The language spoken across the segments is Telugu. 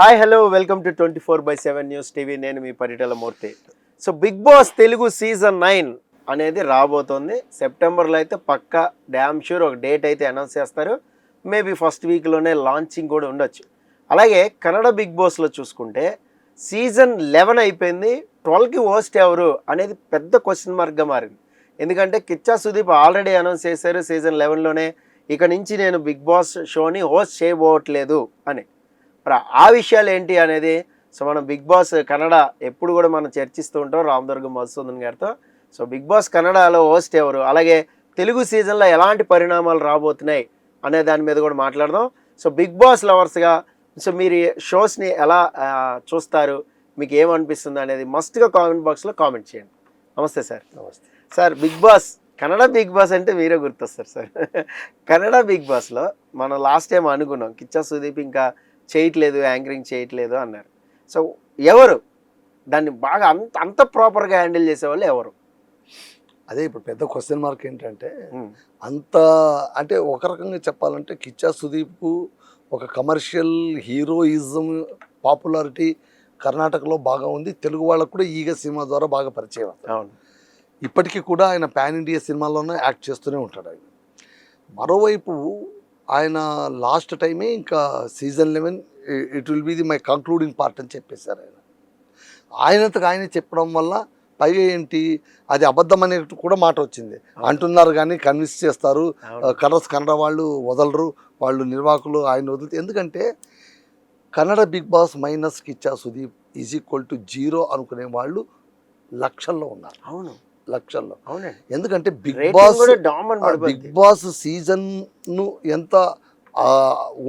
Hi hello welcome to twenty four by seven news TV నేను మీ Paritala Murthy. So Big Boss Telugu season nine అనేది రాబోతోంది. సెప్టెంబర్లో అయితే పక్కా డ్యామ్ షూర్ ఒక డేట్ అయితే అనౌన్స్ చేస్తారు. మేబీ ఫస్ట్ వీక్లోనే లాంచింగ్ కూడా ఉండొచ్చు. అలాగే కన్నడ బిగ్ బాస్లో చూసుకుంటే సీజన్ లెవెన్ అయిపోయింది. ట్వెల్వ్కి హోస్ట్ ఎవరు అనేది పెద్ద క్వశ్చన్ మార్క్గా మారింది. ఎందుకంటే కిచ్చా సుదీప్ ఆల్రెడీ అనౌన్స్ చేశారు సీజన్ లెవెన్లోనే ఇక నుంచి నేను బిగ్ బాస్ షోని హోస్ట్ చేయబోవట్లేదు అని. ఆ విషయాలు ఏంటి అనేది సో మనం బిగ్ బాస్ కన్నడ ఎప్పుడు కూడా మనం చర్చిస్తూ ఉంటాం. రామదుర్గం మధుసూదన్ గారితో. సో బిగ్ బాస్ కన్నడలో హోస్ట్ ఎవరు? అలాగే తెలుగు సీజన్లో ఎలాంటి పరిణామాలు రాబోతున్నాయి అనే దాని మీద కూడా మాట్లాడదాం. సో బిగ్ బాస్ లవర్స్గా సో మీరు షోస్ని ఎలా చూస్తారు? మీకు ఏమనిపిస్తుంది అనేది మస్ట్గా కామెంట్ బాక్స్లో కామెంట్ చేయండి. నమస్తే సార్. నమస్తే. Sir big boss Kannada big boss అంటే మీరే గుర్తొస్తారు సార్. కన్నడ బిగ్ బాస్లో మనం లాస్ట్ టైం అనుకున్నాం కిచ్చా సుదీప్ ఇంకా చేయట్లేదు యాంకరింగ్ చేయట్లేదు అన్నారు. సో ఎవరు? దాన్ని బాగా అంత అంత ప్రాపర్గా హ్యాండిల్ చేసేవాళ్ళు ఎవరు? అదే ఇప్పుడు పెద్ద క్వశ్చన్ మార్క్ ఏంటంటే అంత అంటే ఒక రకంగా చెప్పాలంటే కిచ్చా సుదీప్ ఒక కమర్షియల్ హీరోయిజం పాపులారిటీ కర్ణాటకలో బాగా ఉంది. తెలుగు వాళ్ళకు కూడా ఈగ సినిమా ద్వారా బాగా పరిచయం అవును. ఇప్పటికీ కూడా ఆయన పాన్ ఇండియా సినిమాల్లోనే యాక్ట్ చేస్తూనే ఉంటాడు ఆయన. మరోవైపు ఆయన లాస్ట్ టైమే ఇంకా season eleven it will be the my concluding part అని చెప్పేశారు ఆయన. ఆయనంతకు ఆయన చెప్పడం వల్ల పైగా ఏంటి అది అబద్ధం అనే కూడా మాట వచ్చింది. అంటున్నారు కానీ కన్విన్స్ చేస్తారు. కలర్స్ కన్నడ వాళ్ళు వదలరు వాళ్ళు నిర్వాహకులు ఆయన వదిలితే ఎందుకంటే Kannada Bigg Boss minus Kichcha Sudeep is equal to zero అనుకునే వాళ్ళు లక్షల్లో ఉన్నారు. అవును. లక్షల్లో. ఎందుకంటే బిగ్ బాస్ బిగ్ బాస్ సీజన్ను ఎంత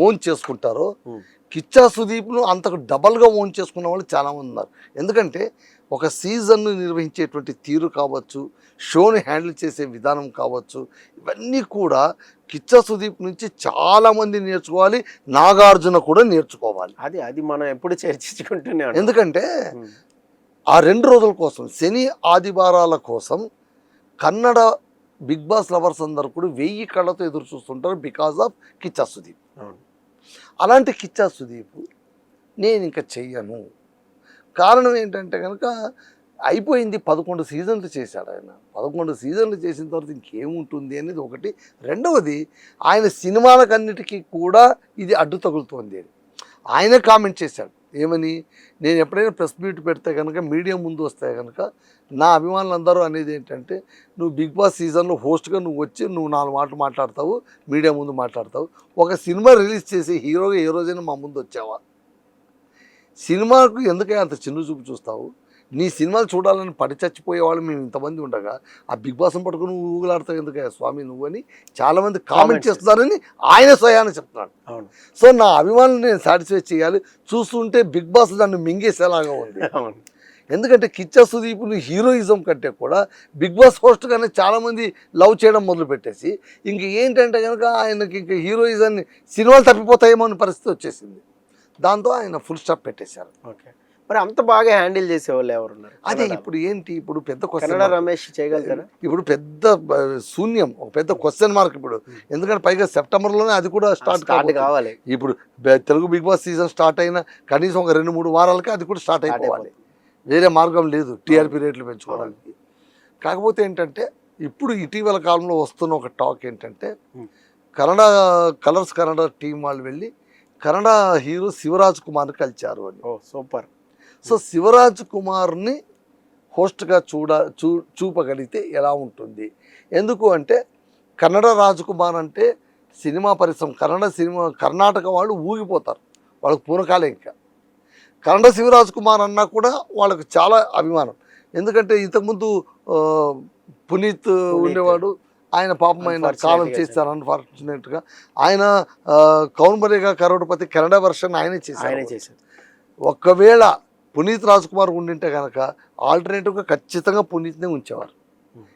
ఓన్ చేసుకుంటారో. కిచ్చా సుదీప్ను అంతకు డబల్గా ఓన్ చేసుకున్న వాళ్ళు చాలామంది ఉన్నారు. ఎందుకంటే ఒక సీజన్ను నిర్వహించేటువంటి తీరు కావచ్చు షోని హ్యాండిల్ చేసే విధానం కావచ్చు ఇవన్నీ కూడా కిచ్చా సుదీప్ నుంచి చాలామంది నేర్చుకోవాలి నాగార్జున కూడా నేర్చుకోవాలి. అది అది మనం ఎప్పుడు చర్చించుకుంటూనే ఉంటాం ఎందుకంటే ఆ రెండు రోజుల కోసం శని ఆదివారాల కోసం కన్నడ బిగ్ బాస్ లవర్స్ అందరు కూడా వెయ్యి కళ్ళతో ఎదురు చూస్తుంటారు బికాజ్ ఆఫ్ కిచ్చా సుదీప్. అలాంటి కిచ్చా సుదీప్ నేను ఇంకా చెయ్యను. కారణం ఏంటంటే కనుక అయిపోయింది పదకొండు సీజన్లు చేశాడు ఆయన. పదకొండు సీజన్లు చేసిన తర్వాత ఇంకేముంటుంది అనేది ఒకటి. రెండవది ఆయన సినిమాలకన్నిటికీ కూడా ఇది అడ్డు తగులుతోంది. అని ఆయనే కామెంట్ చేశాడు. ఏమని? నేను ఎప్పుడైనా ప్రెస్ మీట్ పెడితే కనుక మీడియా ముందు వస్తే కనుక నా అభిమానులందరూ అనేది ఏంటంటే నువ్వు బిగ్ బాస్ సీజన్లో హోస్ట్గా నువ్వు వచ్చి నువ్వు నాలుగు మాటలు మాట్లాడతావు మీడియా ముందు మాట్లాడతావు. ఒక సినిమా రిలీజ్ చేసి హీరోగా ఏ రోజైనా మా ముందు వచ్చావా? సినిమాకు ఎందుకైనా అంత చిన్న చూపు చూస్తావు? నీ సినిమాలు చూడాలని పడి చచ్చిపోయే వాళ్ళు మేము ఇంతమంది ఉండగా ఆ బిగ్ బాస్ని పట్టుకుని నువ్వు ఊగులాడతావు ఎందుకే స్వామి నువ్వు అని చాలామంది కామెంట్ చేస్తున్నారని ఆయన స్వయాన్ని చెప్తున్నాడు. అవును. సో నా అభిమానులు నేను సాటిస్ఫై చేయాలి. చూస్తుంటే బిగ్ బాస్ నన్ను మింగేసేలాగా ఉంది. అవును. ఎందుకంటే కిచ్చా సుదీప్ని హీరోయిజం కంటే కూడా బిగ్ బాస్ హోస్ట్గానే చాలామంది లవ్ చేయడం మొదలు పెట్టేసి ఇంక ఏంటంటే కనుక ఆయనకి ఇంక హీరోయిజాన్ని సినిమాలు తప్పిపోతాయేమో అనే పరిస్థితి వచ్చేసింది. దాంతో ఆయన ఫుల్ స్టాప్ పెట్టేశారు. ఓకే. మరి అంత బాగా హ్యాండిల్ చేసేవాళ్ళు ఎవరున్నారు? అదే? ఇప్పుడు ఏంటి? ఇప్పుడు పెద్ద క్వశ్చన్ రమేష్ చేయగలుగుతారా? ఇప్పుడు పెద్ద శూన్యం ఒక పెద్ద క్వశ్చన్ మార్క్ ఇప్పుడు. ఎందుకంటే పైగా సెప్టెంబర్లోనే అది కూడా స్టార్ట్ స్టార్ట్ కావాలి. ఇప్పుడు Telugu big boss season start అయిన కనీసం ఒక రెండు మూడు వారాలకి అది కూడా స్టార్ట్ అయిపోవాలి. వేరే మార్గం లేదు టీఆర్పీ రేట్లు పెంచుకోవడానికి. కాకపోతే ఏంటంటే ఇప్పుడు ఇటీవల కాలంలో వస్తున్న ఒక టాక్ ఏంటంటే. కన్నడ కలర్స్ కన్నడ టీం వాళ్ళు వెళ్ళి కన్నడ హీరో శివరాజ్ కుమార్ని కలిచారు అని. ఓ సూపర్. సో శివరాజ్ కుమార్ని హోస్ట్గా చూడ చూ చూపగలిగితే ఎలా ఉంటుంది? ఎందుకు అంటే కన్నడ రాజకుమార్ అంటే సినిమా పరిశ్రమ కన్నడ సినిమా కర్ణాటక వాళ్ళు ఊగిపోతారు. వాళ్ళకి పూనకాలే ఇంకా. కన్నడ శివరాజ్ కుమార్ అన్నా కూడా వాళ్ళకి చాలా అభిమానం. ఎందుకంటే ఇంతకుముందు పునీత్ ఉండేవాడు. ఆయన పాపం ఆయన కాలం చేశారు అన్ఫార్చునేట్గా ఆయన ఆ, కౌన్ బరేగా కరోడ్పతి కన్నడ వర్షన్ ఆయనే చేశారు. ఒకవేళ పునీత్ రాజ్ కుమార్ ఉండింటే కనుక ఆల్టర్నేటివ్గా ఖచ్చితంగా పునీత్నే ఉంచేవారు.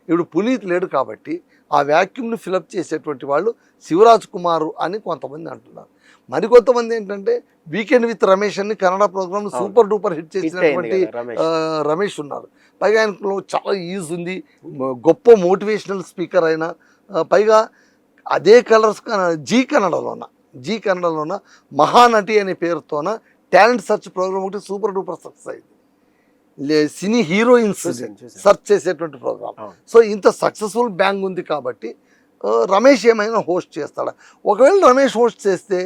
ఇప్పుడు పునీత్ లేడు కాబట్టి ఆ వ్యాక్యూమ్ని ఫిలప్ చేసేటువంటి వాళ్ళు శివరాజ్ కుమార్ అని కొంతమంది అంటున్నారు మరికొంతమంది ఏంటంటే వీకెండ్ విత్ రమేష్ అని Kannada program. Super duper hit చేసినటువంటి రమేష్ ఉన్నారు పైగా ఆయనలో చాలా ఈజ్ ఉంది గొప్ప మోటివేషనల్ స్పీకర్ అయిన పైగా అదే కలర్స్ జీ కన్నడలోన జీ కన్నడలోన మహానటి అనే పేరుతోన టాలెంట్ సెర్చ్ ప్రోగ్రామ్ ఒకటి సూపర్ డూపర్ సక్సెస్ అయింది. Cine heroines. సెర్చ్ చేసేటువంటి ప్రోగ్రామ్. సో ఇంత సక్సెస్ఫుల్ బ్యాంగ్ ఉంది కాబట్టి రమేష్ ఏమైనా హోస్ట్ చేస్తాడా? ఒకవేళ రమేష్ హోస్ట్ చేస్తే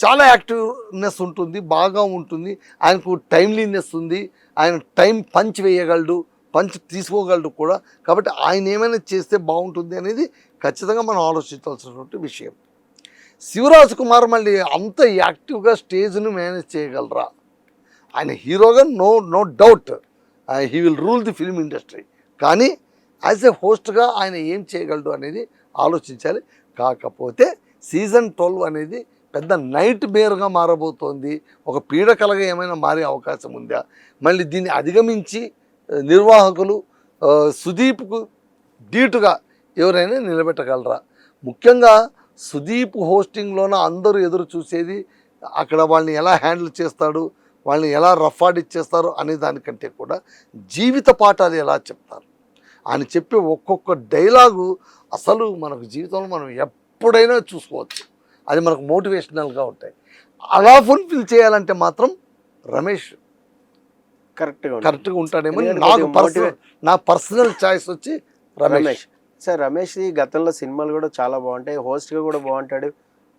చాలా యాక్టివ్నెస్ ఉంటుంది బాగా ఉంటుంది ఆయనకు టైమ్లీనెస్ ఉంది ఆయన టైం పంచ్ వేయగలడు పంచ్ తీసుకోగలడు కూడా. కాబట్టి ఆయన ఏమైనా చేస్తే బాగుంటుంది అనేది ఖచ్చితంగా మనం ఆలోచించాల్సినటువంటి విషయం. శివరాజ్ కుమార్ మళ్ళీ అంత యాక్టివ్గా స్టేజ్ను మేనేజ్ చేయగలరా? ఆయన హీరోగా no no doubt he will rule the film industry కానీ యాజ్ ఎ హోస్ట్గా ఆయన ఏం చేయగలడు అనేది ఆలోచించాలి. కాకపోతే సీజన్ ట్వెల్వ్ అనేది పెద్ద నైట్ బేర్గా మారబోతోంది. ఒక పీడకలగా ఏమైనా మారే అవకాశం ఉందా? మళ్ళీ దీన్ని అధిగమించి నిర్వాహకులు సుదీప్కు ధీటుగా ఎవరైనా నిలబెట్టగలరా? ముఖ్యంగా సుదీప్ హోస్టింగ్లోన అందరూ ఎదురు చూసేది అక్కడ వాళ్ళని ఎలా హ్యాండిల్ చేస్తాడు వాళ్ళని ఎలా రఫ్ ఆడిచ్చేస్తారు అనే దానికంటే కూడా జీవిత పాఠాలు ఎలా చెప్తారు. ఆయన చెప్పే ఒక్కొక్క డైలాగు అసలు మనకు జీవితంలో మనం ఎప్పుడైనా చూసుకోవచ్చు. అది మనకు మోటివేషనల్గా ఉంటాయి. అలా ఫుల్ఫిల్ చేయాలంటే మాత్రం రమేష్ కరెక్ట్గా. కరెక్ట్గా ఉంటాడేమో నాకు పర్సనల్ నా పర్సనల్ చాయిస్ వచ్చి రమేష్. సార్ రమేష్ గతంలో సినిమాలు కూడా చాలా బాగుంటాయి host గా కూడా బాగుంటాడు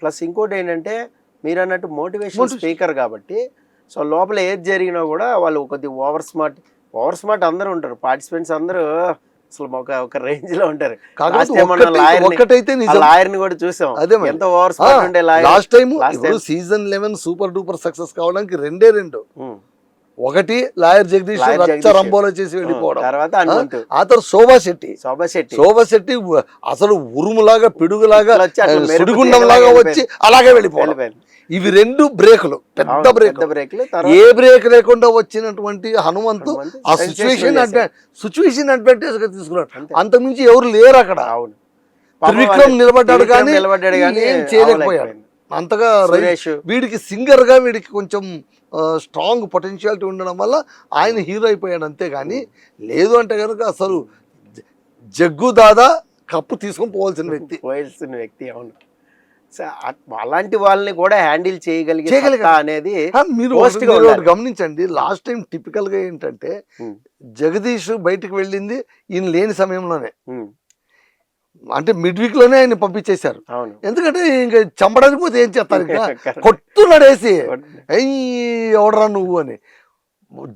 ప్లస్ ఇంకోటి ఏంటంటే మీరు అన్నట్టు మోటివేషన్. స్పీకర్ కాబట్టి సో లోపల ఏది జరిగినా కూడా వాళ్ళు కొద్దిగా ఓవర్ స్మార్ట్ ఓవర్ స్మార్ట్ అందరూ ఉంటారు పార్టిసిపెంట్స్ అందరూ అసలు ఒక ఒక రేంజ్లో ఉంటారు లాయర్ని కూడా చూసాం అదే. ఎంత ఓవర్ స్మార్ట్ ఉండే lawyer last time. Season eleven super duper success కావడానికి రెండే రెండు. ఒకటి లాయర్ జగదీష్ రచ్చ. రంబోలో చేసి వెళ్ళిపోవడం తర్వాత ఆ తర్వాత శోభా శెట్టి శోభా శెట్టి శోభా శెట్టి ఉ- అసలు ఉరుములాగా పిడుగులాగా ఇట్లా వచ్చి. అలాగే వెళ్ళిపోవడం. ఇవి రెండు బ్రేకులు పెద్ద బ్రేక్ బ్రేక్లు ఏ బ్రేక్ లేకుండా వచ్చినటువంటి హనుమంతు ఆ సిచ్యువేషన్. సిచ్యువేషన్ అడ్వాంటేజ్గా తీసుకున్నాడు అంతే. అంతకుమించి ఎవరు లేరు అక్కడ అవును త్రివిక్రమ్ నిలబడ్డాడు కానీ నిలబడ్డాడు కానీ చేయలేకపోయాడు. అంతగా వీడికి సింగర్గా వీడికి కొంచెం స్ట్రాంగ్ పొటెన్షియాలిటీ ఉండడం వల్ల ఆయన హీరో అయిపోయాడు అంతేగాని లేదు అంటే కనుక అసలు జగ్గు దాదా కప్పు తీసుకొని పోవాల్సిన వ్యక్తి. పోయాల్సిన వ్యక్తి అవును. అలాంటి వాళ్ళని కూడా హ్యాండిల్ చేయగలిగే అనేది మీరు. గమనించండి లాస్ట్ టైం టిపికల్గా ఏంటంటే జగదీష్ బయటికి వెళ్ళింది ఈయన లేని సమయంలోనే. అంటే మిడ్ వీక్లోనే ఆయన పంపించేశారు ఎందుకంటే ఇంకా చంపడానికి పోతే ఏం చేస్తారు ఇంకా. కొట్టున్నాడేసి అయ్యి ఎవడరా నువ్వు అని.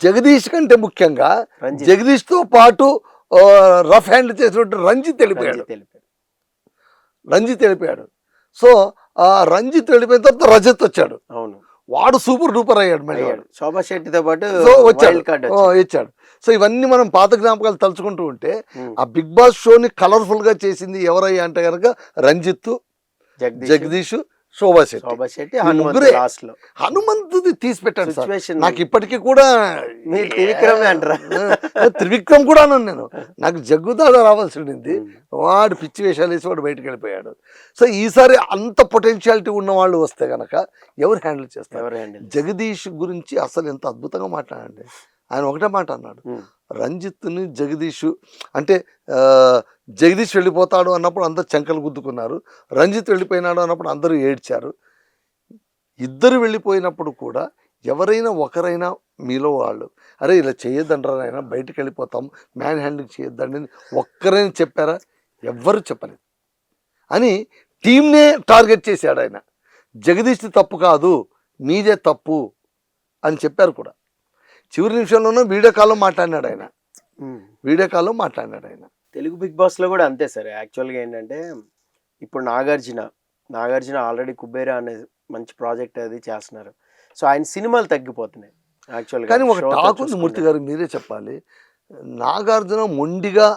జగదీష్ కంటే ముఖ్యంగా జగదీష్తో పాటు రఫ్ హ్యాండ్ చేసినట్టు రంజిత్ వెళ్ళిపోయాడు. రంజిత్ వెళ్ళిపోయాడు. సో ఆ రంజిత్ వెళ్ళిపోయిన తర్వాత రజత్ వచ్చాడు. అవును. వాడు సూపర్ డూపర్ అయ్యాడు మళ్ళీ శోభా శెట్టితో పాటు వచ్చాడు. ఇచ్చాడు. సో ఇవన్నీ మనం పాత జ్ఞాపకాలు తలుచుకుంటూ ఉంటే ఆ బిగ్ బాస్ షోని కలర్ఫుల్గా చేసింది ఎవరయ్యా అంటే కనుక రంజిత్ జగదీష్. శోభా శెట్టి. శోభా ముగ్గురే. హనుమంతుది తీసి సార్. సిచ్యువేషన్ నాకు ఇప్పటికీ కూడా త్రివిక్రమే అంటారా? త్రివిక్రమ్ కూడా అన్నాను నేను. నాకు జగ్గుదాదా రావాల్సి ఉండింది వాడు పిచ్చి వేషాలు వేసి వాడు బయటకు వెళ్ళిపోయాడు. సో ఈసారి అంత పొటెన్షియాలిటీ ఉన్న వాళ్ళు వస్తే గనక ఎవరు హ్యాండిల్ చేస్తారు? జగదీష్ గురించి అసలు ఎంత అద్భుతంగా మాట్లాడండి ఆయన ఒకటే మాట అన్నాడు. రంజిత్ని జగదీష్ అంటే జగదీష్ వెళ్ళిపోతాడు అన్నప్పుడు అందరు చంకలు గుద్దుకున్నారు. రంజిత్ వెళ్ళిపోయినాడు అన్నప్పుడు అందరూ ఏడ్చారు. ఇద్దరు వెళ్ళిపోయినప్పుడు కూడా ఎవరైనా ఒకరైనా మీలో వాళ్ళు అరే ఇలా చేయొద్దంటారా ఆయన బయటికి వెళ్ళిపోతాం మ్యాన్ హ్యాండింగ్ చేయొద్దండి అని ఒక్కరైనా చెప్పారా? ఎవ్వరు చెప్పలేదు. అని టీంనే టార్గెట్ చేశాడు ఆయన. జగదీష్ది తప్పు కాదు మీదే తప్పు అని చెప్పారు కూడా. చివరి నిమిషంలోనూ వీడియో కాల్లో మాట్లాడినాడు ఆయన. వీడియో కాల్లో మాట్లాడినాడు ఆయన. తెలుగు బిగ్ బాస్లో కూడా అంతే సార్. యాక్చువల్గా ఏంటంటే ఇప్పుడు నాగార్జున నాగార్జున ఆల్రెడీ కుబేరా అనే మంచి ప్రాజెక్ట్ అది చేస్తున్నారు. సో ఆయన సినిమాలు తగ్గిపోతున్నాయి యాక్చువల్గా. కానీ ఒక టాక్ ఉంది మూర్తి గారు మీరే చెప్పాలి. నాగార్జున మొండిగా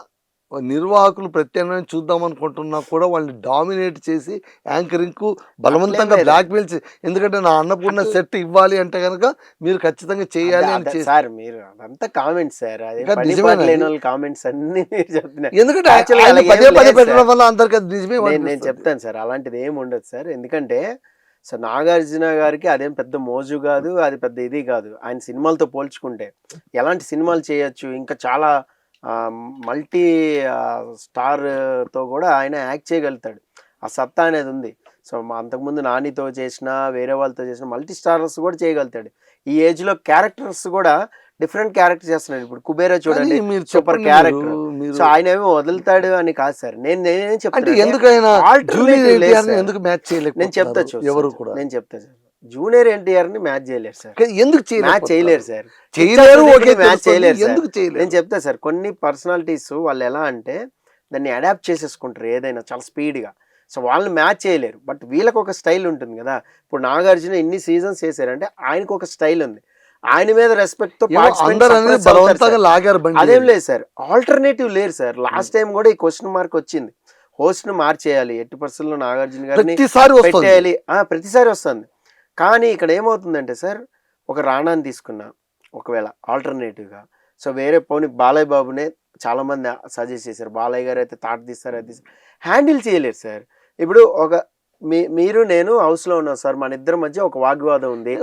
నిర్వాహకులు ప్రత్యామ్నాయం చూద్దాం అనుకుంటున్నా కూడా వాళ్ళని డామినేట్ చేసి యాంకరింగ్కు బలవంతంగా అట్లేం లేదు. బ్లాక్ మెయిల్ ఎందుకంటే నా అన్నపూర్ణ సెట్ ఇవ్వాలి అంటే కనుక మీరు ఖచ్చితంగా చేయాలి అని చేసి సార్ మీరు అదంతా కామెంట్స్ సార్. కామెంట్స్ అన్ని ఎందుకంటే పదే పదే పెట్టడం. వల్ల అందరికి నిజమే నేను. చెప్తాను సార్. అలాంటిది ఏమి ఉండదు సార్. ఎందుకంటే సో నాగార్జున గారికి అదేం పెద్ద మోజు కాదు అది పెద్ద ఇది కాదు. ఆయన సినిమాలతో పోల్చుకుంటే ఎలాంటి సినిమాలు చేయొచ్చు? ఇంకా చాలా మల్టీ స్టార్తో కూడా ఆయన యాక్ట్ చేయగలుగుతాడు. ఆ సత్తా అనేది ఉంది. సో మా అంతకుముందు నానితో చేసిన వేరే వాళ్ళతో చేసిన మల్టీ స్టారర్స్ కూడా చేయగలుగుతాడు. ఈ ఏజ్లో క్యారెక్టర్స్ కూడా డిఫరెంట్ క్యారెక్టర్ చేస్తున్నాడు ఇప్పుడు కుబేరా చూడండి మీరు సూపర్ క్యారెక్టర్. సో ఆయన ఏమో వదులుతాడు అని కాదు సార్. నేను నేనేం చెప్తాను ఎందుకైనా. ఎందుకు మ్యాచ్ నేను చెప్తా ఎవరు. కూడా. నేను చెప్తా సార్ జూనియర్ ఎన్టీఆర్ని మ్యాచ్ చేయలేరు సార్. ఎందుకు మ్యాచ్? చేయలేరు సార్. చేయలేరు ఓకే మ్యాచ్. చేయలేరు ఎందుకు చేయలేరు? నేను చెప్తా సార్ కొన్ని పర్సనాలిటీస్ వాళ్ళు ఎలా అంటే దాన్ని అడాప్ట్ చేసేసుకుంటారు ఏదైనా చాలా స్పీడ్గా. సో వాళ్ళని మ్యాచ్ చేయలేరు. బట్ వీళ్ళకి ఒక స్టైల్ ఉంటుంది కదా. ఇప్పుడు నాగార్జున ఇన్ని సీజన్స్ చేశారంటే ఆయనకు ఒక స్టైల్ ఉంది. ఆయన మీద రెస్పెక్ట్తో అదేం లేదు సార్. ఆల్టర్నేటివ్ లేరు సార్. లాస్ట్ టైం కూడా ఈ క్వశ్చన్ మార్క్ వచ్చింది. హోస్ట్ను మార్చేయాలి. ఎట్టి పరిస్థితుల్లో నాగార్జున గారిని పెట్టేయాలి. ప్రతిసారి వస్తుంది. కానీ ఇక్కడ ఏమవుతుందంటే సార్ ఒక రాణాని తీసుకున్నా ఒకవేళ ఆల్టర్నేటివ్గా. సో వేరే పోనీ బాలయ్య బాబునే చాలామంది సజెస్ట్ చేశారు. బాలయ్య గారు అయితే తాట తీస్తారు అది హ్యాండిల్ చేయలేరు సార్. ఇప్పుడు ఒక మీరు నేను హౌస్లో ఉన్నాం సార్. మన ఇద్దరి మధ్య ఒక వాగ్వాదం ఉంది.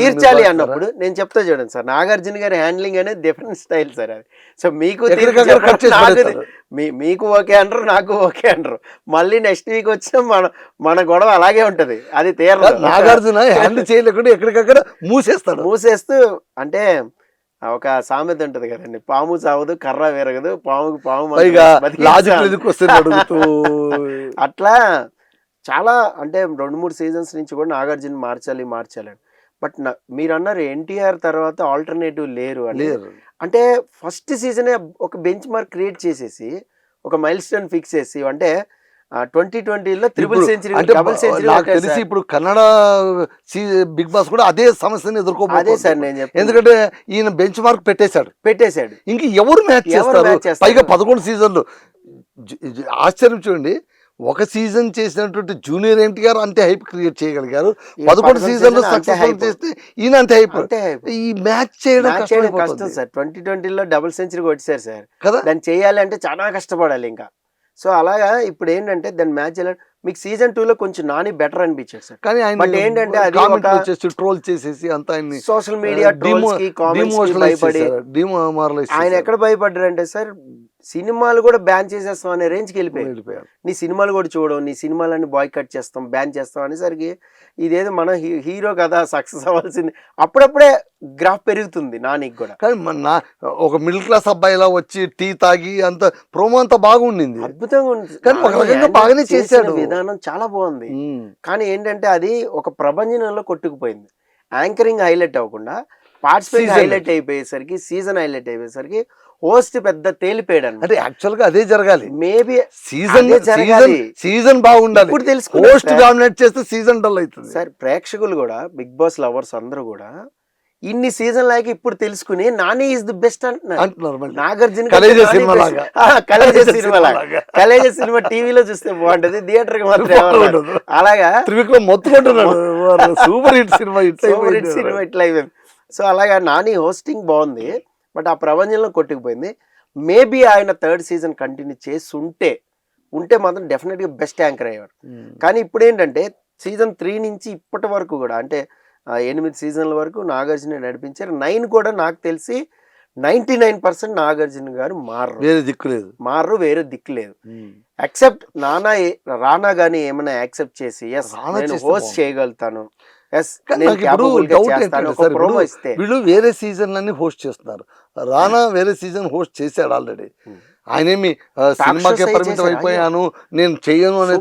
తీర్చాలి. అన్నప్పుడు నేను చెప్తా చూడండి సార్. నాగార్జున గారి హ్యాండ్లింగ్ అనేది డిఫరెంట్ స్టైల్ సార్ అది. సో మీకు మీకు ఓకే అంటారు నాకు ఓకే అంటారు మళ్ళీ నెక్స్ట్ వీక్ వచ్చినా మన మన గొడవ అలాగే ఉంటది. అది తీరదు. నాగార్జున హ్యాండిల్ చేయలేకుండా ఎక్కడికక్కడ మూసేస్తాడు. మూసేస్తూ అంటే ఒక సామెత ఉంటది కదండి. పాము చావదు కర్ర విరగదు పాముకి పాము అట్లా చాలా అంటే రెండు మూడు సీజన్స్ నుంచి కూడా నాగార్జున మార్చాలి మార్చాలి బట్ మీరు అన్నారు ఎన్టీఆర్ తర్వాత ఆల్టర్నేటివ్ లేరు అని. అంటే ఫస్ట్ సీజనే ఒక బెంచ్ మార్క్ క్రియేట్ చేసేసి ఒక మైల్ స్టోన్ ఫిక్స్ చేసి అంటే ట్వంటీ ట్వంటీలో ఇప్పుడు సెంచరీ డబుల్ సెంచరీ నాకు తెలిసి ఇప్పుడు కన్నడ బిగ్ బాస్ కూడా అదే సమస్యని అదే ఎదుర్కోబోతుంది సార్ నేను చెప్తున్నా. ఎందుకంటే ఈయన బెంచ్ మార్క్ పెట్టేశాడు. పెట్టేశాడు. ఇంక ఎవరు మ్యాచ్ చేస్తారు? పైగా పదకొండు సీజన్లు. ఆశ్చర్యం చూడండి. ఒక సీజన్ చేసినటువంటి జూనియర్ ఎన్టీఆర్ అంతే హైప్ క్రియేట్ చేయగలిగారు. పదకొండు సీజన్లు అంతే సక్సెస్ఫుల్ hype. చేస్తే ఈయన అంతే హైప్. ఈ మ్యాచ్ చేయడం కష్టం సార్. ట్వంటీ ట్వంటీలో డబుల్ సెంచరీ కొట్టారు సార్. కదా? దాన్ని చేయాలి అంటే చాలా కష్టపడాలి ఇంకా. సో అలాగా ఇప్పుడు ఏంటంటే దాన్ని మ్యాచ్ చేయాలి మీకు సీజన్ టూ లో కొంచెం నాని బెటర్ అనిపించాడు సార్. కానీ ఆయన But ఏంటంటే అది వచ్చేసి ట్రోల్ చేసేసి అంతా ఆయన్ని సోషల్ మీడియా Demo- కి కామెంట్స్ భయపడి ఆయన ఎక్కడ భయపడ్డారంటే సార్ సినిమాలు కూడా బ్యాన్ చేసేస్తాం అనే రేంజ్కి వెళ్ళిపోయారు నీ సినిమాలు కూడా చూడవు నీ సినిమాలన్నీ బాయ్ కట్ చేస్తాం బ్యాన్ చేస్తాం అనేసరికి ఇదేదో మన హీరో కదా సక్సెస్ అవ్వాల్సింది. అప్పుడప్పుడే గ్రాఫ్ పెరుగుతుంది నానికి కూడా. కానీ మన ఒక మిడిల్ క్లాస్ అబ్బాయిలా వచ్చి టీ తాగి అంత ప్రోమో అంతా బాగుండింది. అద్భుతంగా ఉంది. కానీ ఒక రకంగా బాగానే చేశాడు. విధానం చాలా బాగుంది. కానీ ఏంటంటే అది ఒక ప్రభంజనంలో కొట్టుకుపోయింది. యాంకరింగ్ హైలైట్ అవ్వకుండా పార్టిసిపేట్. హైలైట్ అయిపోయేసరికి సీజన్ హైలైట్ అయిపోయేసరికి హోస్ట్ పెద్ద తేలిపోయాడు అంటే యాక్చువల్గా అదే జరగాలి మేబీ సీజన్ సీజన్ జరగాలి. సీజన్ బాగుండాలి ఇప్పుడు పోస్ట్ సార్. డామినేట్ చేస్తే సీజన్ డల్ అవుతుంది సార్ ప్రేక్షకులు కూడా బిగ్ బాస్ లవర్స్ అందరూ కూడా ఇన్ని సీజన్ లాగా ఇప్పుడు తెలుసుకుని నాని ఈజ్ ది బెస్ట్ అంటున్నారు నాగార్జున కలేజా సినిమా. లాగా. కలేజా సినిమా లాగా. కలేజా సినిమా టీవీలో చూస్తే బాగుంటది థియేటర్కి మాత్రం. అలాగా త్రివిక్రమ్ మొత్తుకుంటున్నాడు సూపర్ హిట్ సినిమా సూపర్ హిట్ సినిమా ఇట్లా అయిపోయింది సో అలాగా నాని హోస్టింగ్ బాగుంది బట్ ఆ ప్రపంచంలో కొట్టుకుపోయింది. మేబీ ఆయన థర్డ్ సీజన్ కంటిన్యూ చేసి ఉంటే ఉంటే మాత్రం డెఫినెట్గా బెస్ట్ యాంకర్ అయ్యాడు కానీ ఇప్పుడు ఏంటంటే సీజన్ త్రీ నుంచి ఇప్పటి వరకు కూడా అంటే ఎనిమిది సీజన్ల వరకు నాగార్జున నడిపించారు. నైన్ కూడా నాకు తెలిసి నైన్టీ నైన్ పర్సెంట్ నాగార్జున గారు మారరు. వేరే దిక్కు లేదు. మారరు వేరే దిక్కు లేదు. అక్సెప్ట్ నానా రానా గానీ ఏమైనా యాక్సెప్ట్ చేసి ఎస్ నేను హోస్ట్. చేయగలుగుతాను. వీళ్ళు వేరే సీజన్ అన్ని హోస్ట్ చేస్తున్నారు. రానా వేరే సీజన్ హోస్ట్ చేశాడు ఆల్రెడీ Hmm. ఆయనేమి సినిమాకే పరిమితం అయిపోయాను నేను చెయ్యను అనే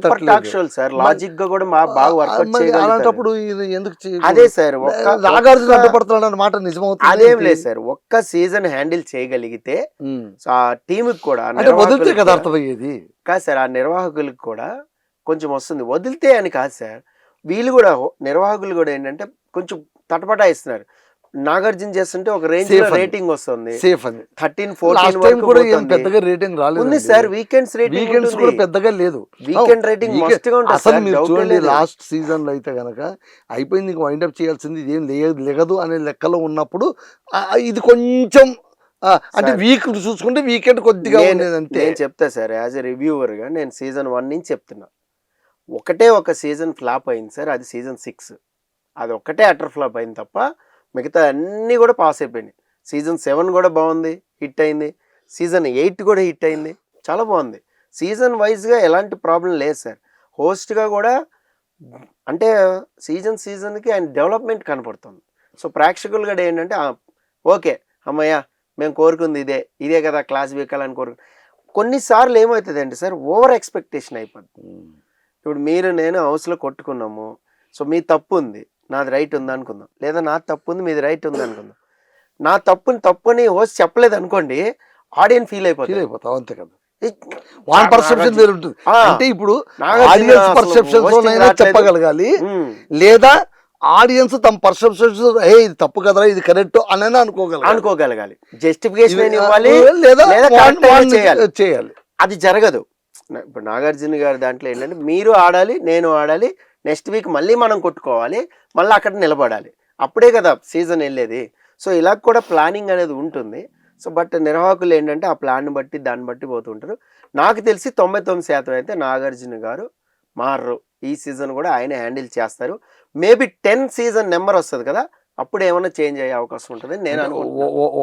సార్. లాజిక్గా కూడా మా బాగా చేయగలుగుతారు. అలాంటప్పుడు ఎందుకు? అదే సార్ ఒక్క నాగార్జున అడ్డుపడుతున్నాడు అన్న మాట నిజమవుతుంది అదేం? లేదు సార్. ఒక్క సీజన్ హ్యాండిల్ చేయగలిగితే. సో ఆ టీమ్ కూడా వదిలితే కదా అర్థమయ్యేది? కాదు సార్ ఆ నిర్వాహకులకు కూడా కొంచెం వస్తుంది. వదిలితే అని కాదు సార్. వీళ్ళు కూడా నిర్వాహకులు కూడా ఏంటంటే కొంచెం తటపటాయిస్తున్నారు నాగార్జున చేస్తుంటే ఒక రేంజ్. రేటింగ్ వస్తుంది సేఫ్ అని థర్టీన్ ఫోర్టీన్ వరకు కూడా ఏం. పెద్దగా రేటింగ్ రాలేదు ఉంది సార్ వీకెండ్స్ రేటింగ్ వీకెండ్స్ కూడా పెద్దగా లేదు వీకెండ్ రేటింగ్ మస్ట్గా ఉంటుంది అసలు మీరు ఏ చూడండి లేదు. లాస్ట్ సీజన్లో అయితే గనక అయిపోయింది ఇంక వైండప్ చేయాల్సింది ఇదేం లే- లెగదు అనే లెక్కలో ఉన్నప్పుడు ఇది కొంచెం అంటే. వీక్ చూసుకుంటే వీకెండ్ కొద్దిగా ఉండేది అంతే నేను చెప్తా సార్ యాజ్ ఎ రివ్యూవర్గా నేను సీజన్ వన్ నుంచి చెప్తున్నా ఒకటే ఒక సీజన్ ఫ్లాప్ అయింది సార్ అది సీజన్ సిక్స్. అది ఒకటే అటర్ ఫ్లాప్ అయింది తప్ప మిగతా అన్నీ కూడా పాస్ అయిపోయినాయి. సీజన్ సెవెన్ కూడా బాగుంది హిట్ అయింది. సీజన్ ఎయిట్ కూడా హిట్ అయింది చాలా బాగుంది. సీజన్ వైజ్గా ఎలాంటి ప్రాబ్లం లేదు సార్. హోస్ట్గా కూడా అంటే సీజన్ సీజన్కి ఆయన డెవలప్మెంట్ కనపడుతుంది. సో ప్రేక్షకులు కూడా ఏంటంటే ఓకే అమ్మయ్య మేము కోరుకుంది ఇదే ఇదే కదా క్లాస్ వీకాలని కోరుకు. కొన్నిసార్లు ఏమవుతుందండి సార్ ఓవర్ ఎక్స్పెక్టేషన్ అయిపోద్ది. ఇప్పుడు మీరు నేను హౌస్లో కొట్టుకున్నాము. సో మీ తప్పు ఉంది నాది రైట్ ఉంది అనుకుందాం. లేదా నా తప్పు ఉంది మీది రైట్ ఉంది అనుకుందాం. నా తప్పుని తప్పుని హోస్ట్ చెప్పలేదు అనుకోండి ఆడియన్స్ ఫీల్ ఫీల్ అయిపోతుంది అయిపోతావు అంతే కదా. వాన్ పర్సెప్షన్ వేరు ఉంటుంది. ఆ, అంటే ఇప్పుడు ఆడియన్స్ రావట్లేదు. చెప్పగలగాలి. లేదా ఆడియన్స్ తమ పర్సెప్షన్స్ ఏ ఇది తప్పు కదరా ఇది కరెక్ట్ అని అనుకోగలగాలి. అనుకోగలగాలి. జస్టిఫికేషన్ ఇవ్వాలి? లేదా చేయాలి. అది జరగదు. ఇప్పుడు నాగార్జున గారి దాంట్లో ఏంటంటే మీరు ఆడాలి నేను ఆడాలి నెక్స్ట్ వీక్ మళ్ళీ మనం కొట్టుకోవాలి మళ్ళీ అక్కడ నిలబడాలి. అప్పుడే కదా సీజన్ వెళ్ళేది. సో ఇలా కూడా ప్లానింగ్ అనేది ఉంటుంది. సో బట్ నిర్వాహకులు ఏంటంటే ఆ ప్లాన్ బట్టి దాన్ని బట్టి పోతుంటారు నాకు తెలిసి తొంభై తొమ్మిది శాతం అయితే నాగార్జున గారు మారరు. ఈ సీజన్ కూడా ఆయన హ్యాండిల్ చేస్తారు. మేబీ టెన్ సీజన్ నెంబర్ వస్తుంది కదా అప్పుడు ఏమైనా చేంజ్ అయ్యే అవకాశం ఉంటుంది నేను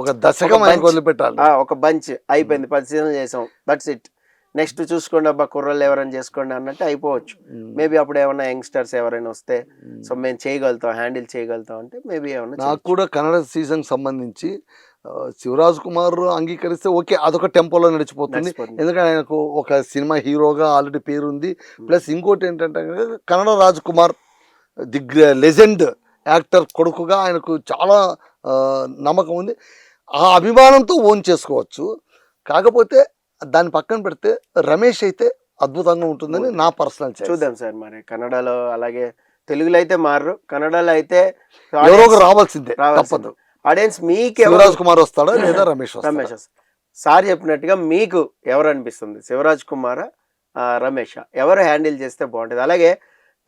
ఒక దశకం. వదిలిపెట్టాలి. ఒక బంచ్. అయిపోయింది. పది సీజన్ చేసాం. దట్స్ ఇట్ నెక్స్ట్ చూసుకోండి అబ్బా కుర్రలు ఎవరైనా చేసుకోండి అన్నట్టు అయిపోవచ్చు. మేబీ అప్పుడు ఏమైనా యంగ్స్టర్స్ ఎవరైనా వస్తే సో మేము చేయగలుగుతాం హ్యాండిల్ చేయగలుగుతాం అంటే మేబీ ఏమైనా నాకు కూడా కన్నడ సీజన్ సంబంధించి శివరాజ్ కుమార్ అంగీకరిస్తే ఓకే అదొక టెంపోలో నడిచిపోతుంది. ఎందుకంటే ఆయనకు ఒక సినిమా హీరోగా ఆల్రెడీ పేరు ఉంది ప్లస్ ఇంకోటి ఏంటంటే Kannada Raj Kumar the legend actor కొడుకుగా ఆయనకు చాలా నమ్మకం ఉంది. ఆ అభిమానంతో ఓన్ చేసుకోవచ్చు. కాకపోతే దాన్ని పక్కన పెడితే రమేష్ అయితే అద్భుతంగా ఉంటుందని నా పర్సనల్ చూద్దాం సార్ మరి. కన్నడలో అలాగే తెలుగులో అయితే మారరు. కన్నడలో అయితే రావాల్సిందే తప్పదు. ఆడియన్స్ మీకు శివరాజ్ కుమార్ వస్తాడా లేదా రమేష్? రమేష్ సార్ చెప్పినట్టుగా మీకు ఎవరు అనిపిస్తుంది? శివరాజ్ కుమార్ రమేష్. ఎవరు హ్యాండిల్ చేస్తే బాగుంటుంది? అలాగే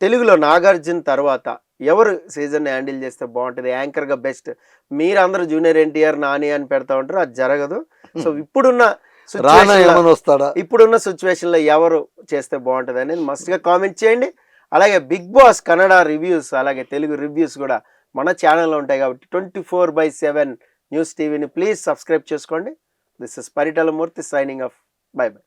తెలుగులో నాగార్జున తర్వాత ఎవరు సీజన్ హ్యాండిల్ చేస్తే బాగుంటుంది? యాంకర్గా బెస్ట్. మీరు అందరూ జూనియర్ ఎన్టీఆర్ నాని అని పెడతా ఉంటారు. అది జరగదు. సో ఇప్పుడున్న రానా ఏమైనా వస్తాడా? ఇప్పుడున్న సిచ్యువేషన్లో ఎవరు చేస్తే బాగుంటుంది అనేది మస్ట్గా కామెంట్ చేయండి. అలాగే బిగ్ బాస్ కన్నడ రివ్యూస్ అలాగే తెలుగు రివ్యూస్ కూడా మన ఛానల్లో ఉంటాయి కాబట్టి twenty four by seven news టీవీని ప్లీజ్ సబ్స్క్రైబ్ చేసుకోండి. This is Paritala Murthy signing off bye bye